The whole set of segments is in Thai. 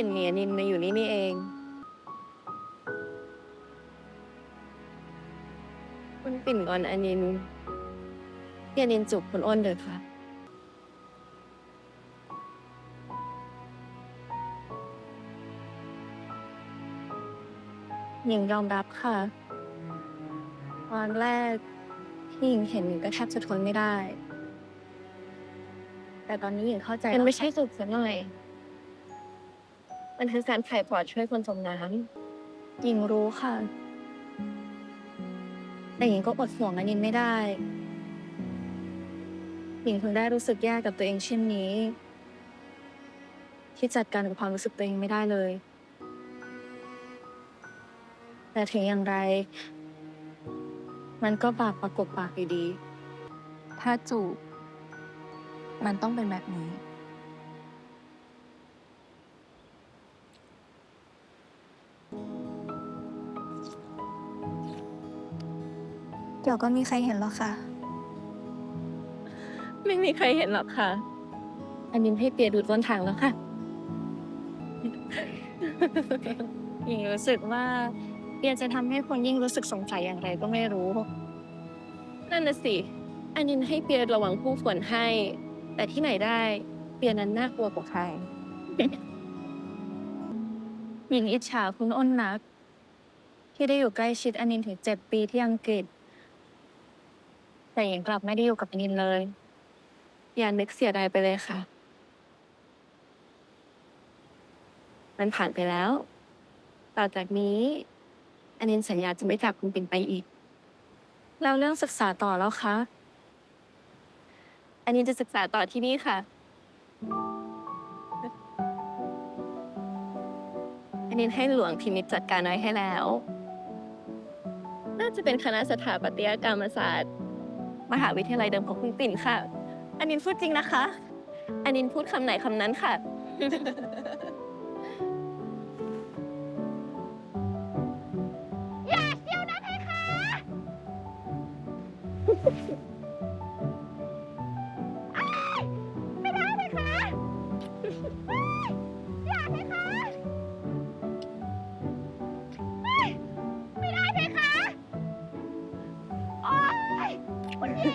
ปิ่นเมียนินมาอยู่นี่นี่เอง คุณปิ่นก่อนอนินพี่อนินจูบคุณอ้นเถอะค่ะ หญิงยอมรับค่ะ ตอนแรกที่หญิงเห็นหญิงก็แทบจะทนไม่ได้ แต่ตอนนี้หญิงเข้าใจมันไม่ใช่สุดสักหน่อย มันคือการไถ่ปอดช่วยคนจมน้ำหญิงรู้ค่ะ แต่หญิงก็อดห่วงอนินไม่ได้ หญิงถึงได้รู้สึกแย่กับตัวเองเช่นนี้ ที่จัดการกับความรู้สึกตัวเองไม่ได้เลย แต่ถึงอย่างไร มันก็ปากประกบปากอยู่ดี ถ้าจูบมันต้องเป็นแบบนี้ ดี๋ยวก็มีใครเห็นหรอกค่ะ ไม่มีใครเห็นหรอกค่ะ อันนี้ให้เปียดูต้นทางแล้วค่ะ หญิงรู้สึกว่าเปียจะทำให้คนยิ่งรู้สึกสงสัยอย่างไรก็ไม่รู้ นั่นน่ะสิ อันนี้ให้เปียระวังผู้ฝนให้ แต่ที่ไหนได้ เปียนั้นน่ากลัวกว่าใคร หญิงอิจฉาคุณอ้นนัก ที่ได้อยู่ใกล้ชิดอนินถึงเจ็ดปีที่อังกฤษ แต่หญิงกลับไม่ได้อยู่กับอนินเลย อย่านึกเสียดายไปเลยค่ะ มันผ่านไปแล้ว ต่อจากนี้อนนินสัญญาจะไม่จากคุณปิ่นไปอีก แล้วเรื่องศึกษาต่อแล้วคะ อันนี้จะศึกษาต่อที่นี่ค่ะ อันนี้ให้หลวงพินิจจัดการไว้ให้แล้ว น่าจะเป็นคณะสถาปัตยกรรมศาสตร์ มหาวิทยาลัยเดิมของคุณปิ่นค่ะ อันนินพูดจริงนะคะ อันนินพูดคำไหนคำนั้นค่ะ อย่าเชียวนะเพคะ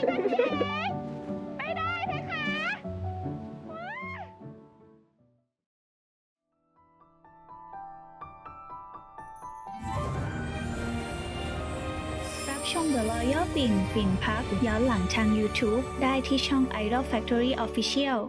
ค่ะรับชม The Royal ปิ่นปิ่นพักย้อนหลังทาง YouTube ได้ที่ช่อง Idol Factory Official